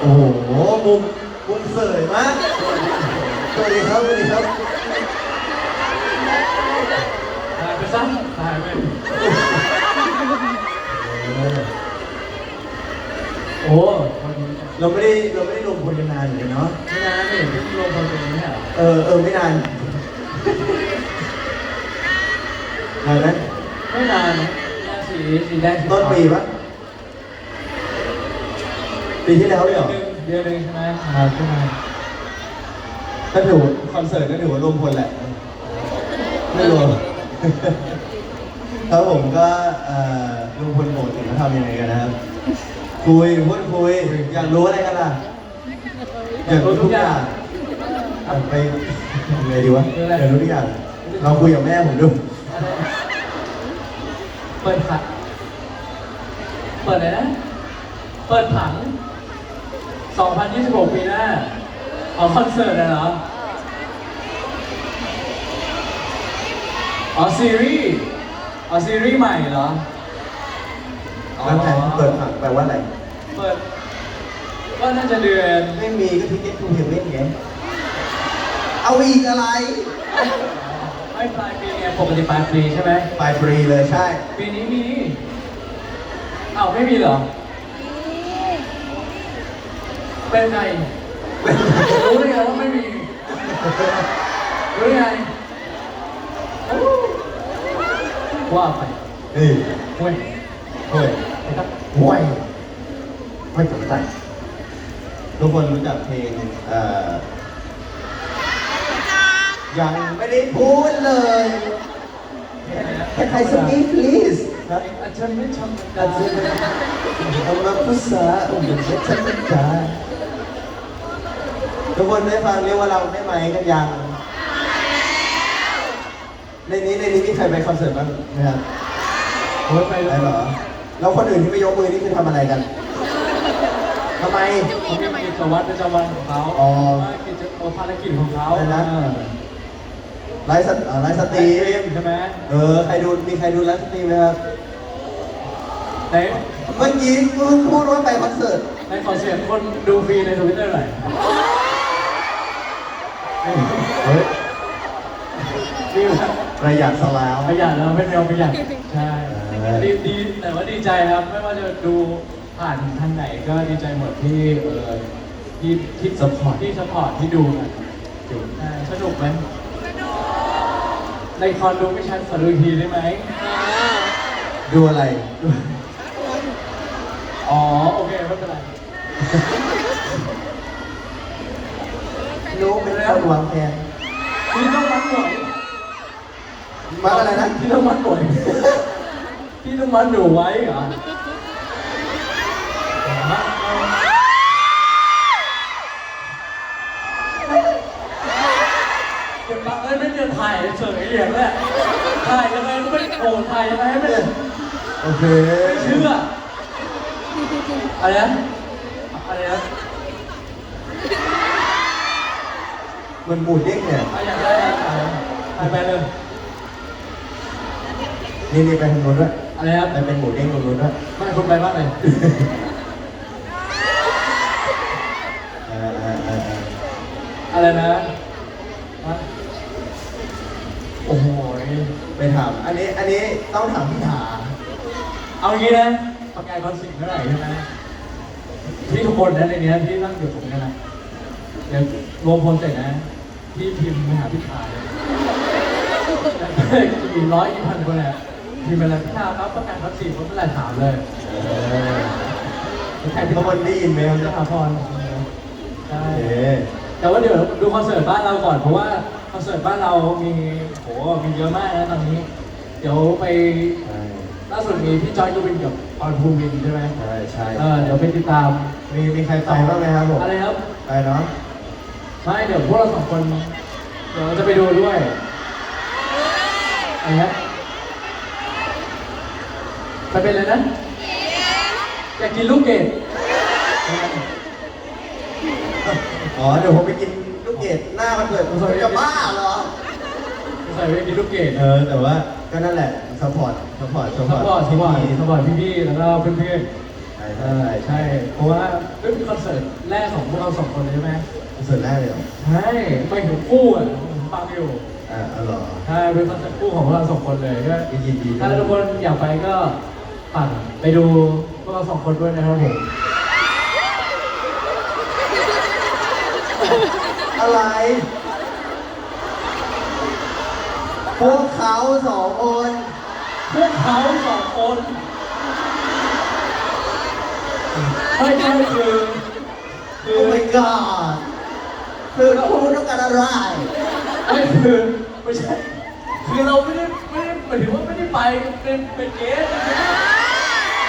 โอ้โห มุมมุมเสยมากสวัสดีครับสวัสดีครับถ่ายไปซะถ่ายไปโอ้คนนี้เราไม่ได้เราไม่ได้รวมพลกันนานเหมือนกันเนาะไม่นานนี่เพิ่งลงคนเป็นนี้เหรอเออเออไม่นานนานไหมไม่นานนะหน้าสีสีแดงสีต้นปีปะ ปีที่แล้วเลยเหรอเดือนหนึ่งใช่ไหมอ่าขึ้นมาถ้าถือว่าคอนเสิร์ตก็ถือว่ารวมพลแหละ ไม่รวม ครับผมก็เอ่อรวมพลโหมดถึงเขาทำยังไงกันนะครับ คุยพูดคุย อยากรู้อะไรกันล่ะ อยากรู้ทุกอย่างอะไปยังไงดีวะอยากรู้ทุกอย่างเราคุยกับแม่ผมดูเปิดผังเปิดอะไรนะ เปิดผัง 2026 ปีหน้าเอาคอนเสิร์ตอะเหรออ๋อซีรีส์อ๋อซีรีส์ใหม่เหรอแล้วแต่เปิดผังแปลว่าอะไร เปิดก็น่าจะเดือนไม่มีก็ทิกเก็ตทูเฮเว่นไงเอาอีกอะไรไม่ปลายปีไงปกติปลายปีใช่ไหมปลายปีเลยใช่ ปีนี้มีเอ้าไม่มีเหรอ เป็นไงรู้ได้ไงว่าไม่มีรู้ได้ไงโอ้ว่าไปนี่เว้ยเฮ้ยนะครับห่วยไม่สนใจทุกคนรู้จักเพลงเอ่อยังไม่ได้พูดเลยแค่ใครสักนิด please นะอาจารย์ไม่ทำอาจจะเอามาภาษาอุ้มเป็นเช็ดชัดจา ทุกคนได้ฟังเรียกว่าเราได้ไหมกันยังในนี้ในนี้มีใครไปคอนเสิร์ตบ้างไหมครับโอ้ยไปไปเลยเหรอ แล้วคนอื่นที่ไม่ยกมือนี่คือทำอะไรกันทำไมเขามีกิจวัตรประจำวันของเขาอ๋อกิจภารกิจของเขาอะไรนะเออไลฟ์สตเอ่อไลฟ์สตรีมใช่ไหมเออ ใครดู มีใครดูไลฟ์สตรีมไหมครับไหนเมื่อกี้เพิ่งพูดว่าไปคอนเสิร์ตไหนขอเสียงคนดูฟรีในทวิตเตอร์หน่อย เฮ้ยดีไหมประหยัดสลาวประหยัดแล้วไม่เร็วประหยัดใช่เออดีดีแต่ว่าดีใจครับ ไม่ว่าจะดูผ่านทางไหนก็ดีใจหมดที่เออที่ที่สปอร์ตที่สปอร์ตที่ดูกันอยู่ใช่สนุกไหมในคอนดูไม่ชัดขอดูอีกทีได้ไหมดูอะไร อ๋อ โอเค ไม่เป็นไร รู้เป็นคนวางแผนพี่ต้องมัดหน่วยมาอะไรนะพี่ต้องมัดหน่วยพี่ต้องมัดหนูไว้เหรอเก็บมาเอ้ยไม่เจอถ่ายเฉยอย่างแหละถ่ายยังไงก็ไม่โอ้ถ่ายยังไงให้ไม่โอเคไม่เชื่ออะไรนะอะไรนะ มันหมูเด้งเนี่ยเอาอย่างไรถ่ายถ่ายไปเลยนี่นี่ไปทางโน้นด้วยอะไรครับไปเป็นหมูเด้งตรงโน้นด้วยไม่คุณไปบ้างเลยเออเออเออเอออะไรนะฮะโอ้โหไปถาม อันนี้ อันนี้ต้องถามพี่ถาเอางี้นะประกาศคอนสิงเมื่อไหร่ใช่ไหมพี่ทุกคนนะในนี้ที่นั่งอยู่ตรงนี้นะ เดี๋ยวรวมพลเสร็จนะ พี่พิมพ์ไปหาพี่ชายกี่ร้อยกี่พันคนแหละพิมพ์ไปเลยพี่ชายครับประกาศคอนสิงเมื่อไหร่ถามเลยเออใครที่ทุกคนได้ยินไหมครับจะหาพรใช่เอ๊ะแต่ว่าเดี๋ยวดูคอนเสิร์ตบ้านเราก่อนเพราะว่าคอนเสิร์ตบ้านเรามีโหมีเยอะมากนะตอนนี้ เดี๋ยวไปใช่ล่าสุดมีพี่จอยกวินกับออนภูมินใช่ไหมใช่ใช่เออเดี๋ยวไปติดตามมีมีใครไปบ้างไหมครับผมอะไรครับไปเนาะ ไม่เดี๋ยวพวกเราสองคนเดี๋ยวเราจะไปดูด้วยอะไรครับไปเป็นเลยนะอยากกินลูกเกดอ๋อเดี๋ยวผมไปกินลูกเกดหน้ามันเกิดผมจะบ้าเหรอใส่ไปกินลูกเกดเออแต่ว่าก็นั่นแหละซัพพอร์ตซัพพอร์ตสปอร์ตสปอร์ตสปอร์ตพี่ๆแล้วก็เพื่อนเอใช่เอใช่อใช่ เพราะว่าเป็นคอนเสิร์ตแรกของพวกเราสองคนเลยใช่ไหมคอน เสิร์ตแรกเลยเหรอใช่ไปถึงคู่อะผมฟังอยู่อ่าเอาเหรอใช่เป็นคอนเสิร์ตคู่ของพวกเราสองคนเลยก็ยินดีด้วถ้ายทุกคนอยากไปก็ปั่นไปดูพวกเราสองคนด้วยนะครับผมอะไร พวกเขาสองคนพวกเขาสองคนไม่ใช่คือคืโอ้อ my god คือคุณต้องการอะไรไม่คือไม่ใช่คือเราไม่ได้ไม่ได้หมายถึงว่าไม่ได้ไปเป็นเป็นเกส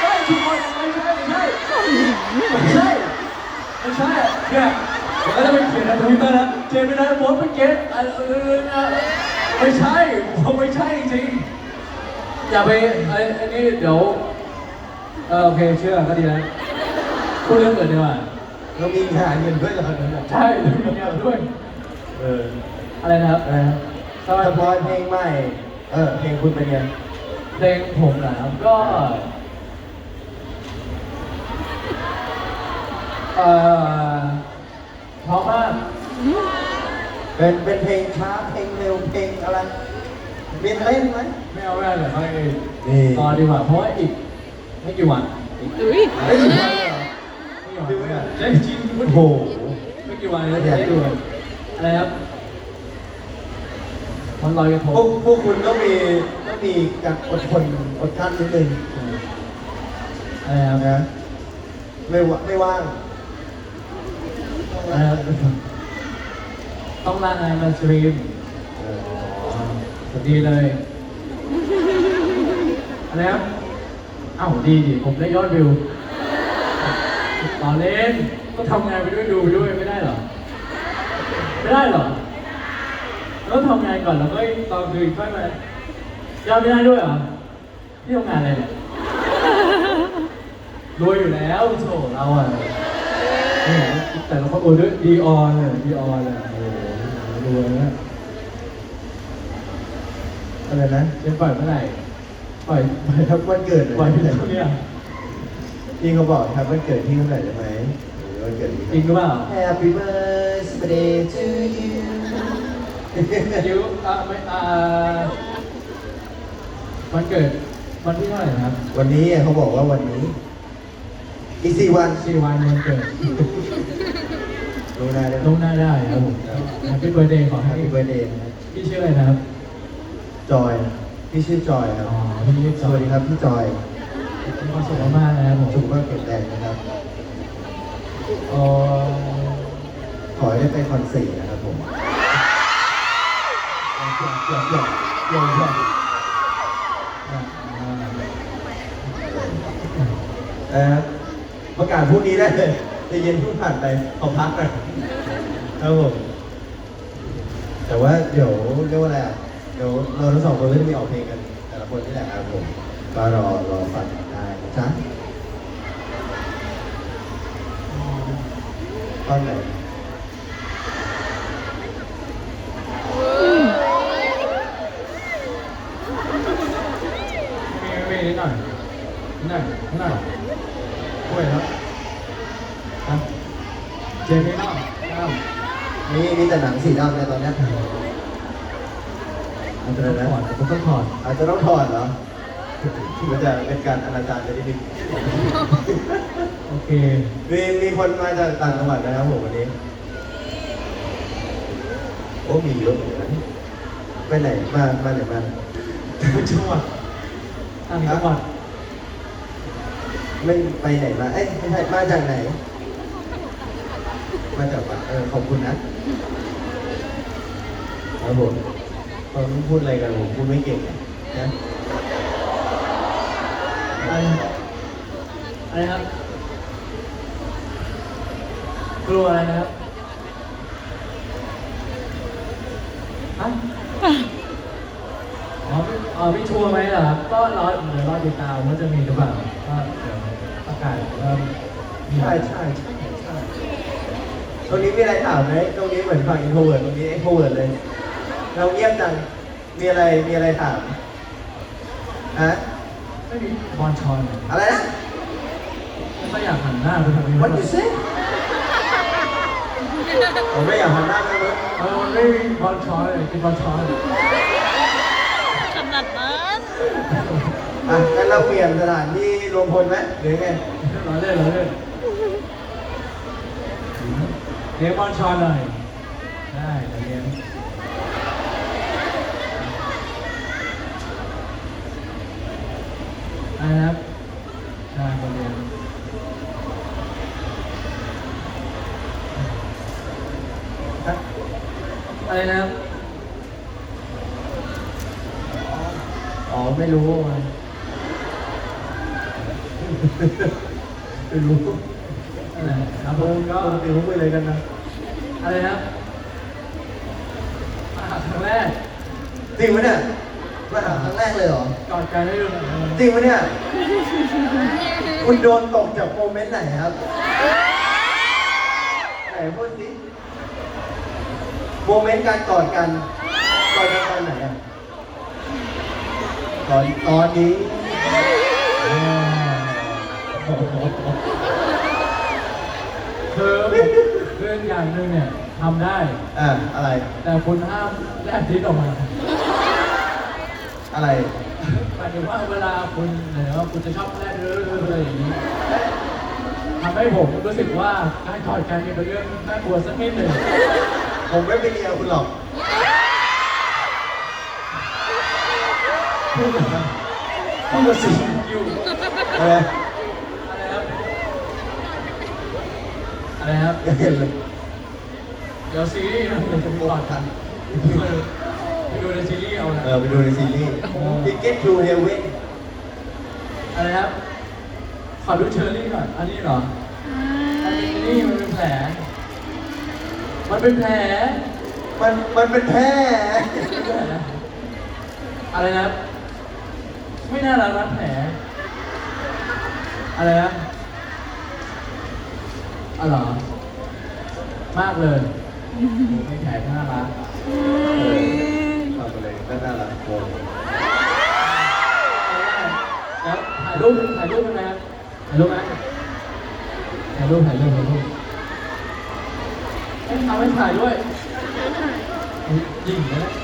ไม่ทุกคนไม่ใช่ไม่ใช่ไม่ใช่ไม่ใช่เนี่ยเดี๋ยวก็จะไปเขียนในทวิตเตอร์นะเจมินายโพสเป็นเกสอะไรเออนะไม่ใช่ผมไม่ใช่จริงอย่าไปไอ้ไอ้นี่เดี๋ยวเออโอเคเชื่อก็ดีแล้วพูดเรื่องอื่นดีกว่า เรามีงานเงินด้วยเหรอเนี่ยใช่มีงานด้วยเอออะไรนะครับอะไรนะสวัสสดีปอยเพลงใหม่เออเพลงคุณเป็นไงเพลงผมนะครับก็เอ่อเพราะมากเป็นเป็นเพลงช้าเพลงเร็วเพลงอะไรมีเล่นไหมไม่เอาไม่เอาเดี๋ยวค่อยนี่รอดีกว่าเพราะว่าอีกไม่กี่วันอุ้ย ไม่ถึงวันเลยเหรอไม่กี่วันใช่จริงโอ้โหไม่กี่วันแล้วจะได้ดูอะไรครับวันลอยกระทพวกงพวกคุณต้องมีต้องมีการอดทนอดกั้นนิดนึงอะไรครับนะไม่ว่าไม่ว่างอะไรครับต้องลางานมาสตรีมเออสวัสดีเลยอะไรครับอ้าวดีดิผมได้ยอดวิว ต่อเล่น ก็ทำงานไปด้วยดูไปด้วยไม่ได้เหรอ ไม่ได้เหรอแล้วทำงานก่อนแล้วก็ตอนคืนค่อยมายอดไม่ได้ด้วยเหรอที่ทำงานอะไรเนี่ยรวยอยู่แล้วโถเราอะนี่แต่ละคนโอ้ยดีออนเลยดีออนเลยโอ้โหรวยนะอะไรนะจะปล่อยเมื่อไหร่ปล่อยปล่อยถ้าวันเกิดปล่อยที่ที่ไหนไหนเนี่ย พี่เขาบอกครับวันเกิดพี่เมื่อไหร่ได้ไหมหรือวันเกิดพี่จริงหรือเปล่า Happy birthday to you อายุอะไม่อ่าวันเกิดวันที่เท่าไหร่นะครับวันนี้เขาบอกว่าวันนี้ อีกสี่วันสี่วันวันเกิดรู้ได้ได้ลงหน้าได้ครับผมแฮปปี้เบ t ร์ a เดย์ขอให้ Happy birthday นะครับพี่ชื่ออะไรนะครับจอย พี่ชื่อจอยครับอ๋อพี่ชื่อจอยสวัสดีครับพี่จอย มีความสุขมากๆนะครับผมสุขภาพแข็งแรงนะครับเอ่อขอให้ได้ไปคอนเสิร์ตนะครับผมหยอกหยอกหยอกหยอกหยอกอ่าเออประกาศพรุ่งนี้ได้เลยจะเย็นเพิ่งผ่านไปขอพักหน่อยครับผมแต่ว่าเดี๋ยวเรียกว่าอะไรอะเดี๋ยวเราทั้งสองคนก็จะมีออกเพลงกัน แต่ละคนนี่แหละครับผมก็รอรอฟัง จ๊ะตอนไหนมีมีนิดหน่อยนิดหน่อยนิดหน่อยช่วยครับครับเจมี่น้องครับมีมีแต่หนังสีดำในตอนเนี้ยอาจจะต้องถอดผมต้องถอดอาจจะต้องถอดเหรอ มันจะเป็นการอนาจารไปนิดนึงโอเค มีมีคนมาจากต่างจังหวัดนะครับผมวันนี้ โอ้มีเยอะเหมือนกันนะไปไหนมามาไหนมาจังหวัดต่างจังหวัดไม่ไปไหนมา เอ้ยไม่ใช่มาจากไหน มาจากปักเออขอบคุณนะครับผมตอนพูดอะไรกันผมพูดไม่เก่งนะ อะไรอะไรครับ กลัวอะไรนะครับฮะอ๋อไม่อ๋อไม่ชัวร์ไหมเหรอครับก็รอเดี๋ยวรอติดตามว่าจะมีหรือเปล่าก็เดี๋ยวประกาศว่ามีใช่ใช่ใช่ใช่ตรงนี้มีอะไรถามไหมตรงนี้เหมือนฝั่งอินโทรเวิร์ดตรงนี้เอ็กโทรเวิร์ดเลย เราเงียบจัง มีอะไรมีอะไรถามฮะ ไม่มีบอลชอนเหรออะไรนะไก็อยากหันหน้าไปทางนี้ What you say ผมไม่อยากหันหน้าไปเลยเออมันไม่มีบอลช้อนเลยกินบอลช้อนขนาดนั้นอะงั้นเราเปลี่ยนสถานที่รวมพลไหมหรือไงเราเล่นเราเล่นเลี้ยงบอลช้อนหน่อยได้เดี๋ยวเลี้ยงอะไร นะครับได้คนเลี้ยงฮะอะไรนะครับอ๋อไม่รู้มันไม่รู้อะไรครับผมก็ติวไปเลยกันนะอะไรนะครับมาหาครั้งแรกจริงไหมเนี่ย มาหาครั้งแรกเลยเหรอกอดกันให้ดูหน่อยนะครับจริงไหมเนี่ย คุณโดนตกจากโมเมนต์ไหนครับ ไหนพูดสิโมเมนต์การกอดกันกอดกันตอนไหนอะตอนตอนนี้คือเรื่องอย่างหนึ่งเนี่ยทำได้ อะอะไร แต่คุณห้ามแลบลิ้นออกมา อะไร หมายถึงว่าเวลาคุณไหนว่าคุณจะชอบแลบเรื่อยๆอะไรอย่างนี้ทำให้ผมรู้สึกว่าการกอดกันเนี่ยเป็นเรื่องน่ากลัวสักนิดหนึ่งผมไม่ไปเรียนคุณหรอกพูดกับพูดกับสิ่งอยู่อะไรอะไรครับอะไรครับ อย่าเห็นเลย เดี๋ยวซีรีส์นะเดี๋ยวจะมีก่อนกัน ไปดูในซีรีส์เอานะเออไปดูในซีรีส์ Ticket to Heaven อะไรครับ ขอดูเชอรี่ก่อน อันนี้เหรอ อันนี้นี่มันเป็นแผล มันเป็นแผล มันมันเป็นแพ้ไม่ใช่นะอะไรนะครับไม่น่ารักนะแผล อะไรนะอ๋อเหรอ มากเลย ไม่แผลก็น่ารัก ก็น่ารักโกงแล้วถ่ายรูปถ่ายรูปไหมครับถ่ายรูปไหมถ่ายรูปถ่ายรูปถ่ายรูปเอ้ยเอาไปถ่ายด้วยยิงนะแอบใช่หนู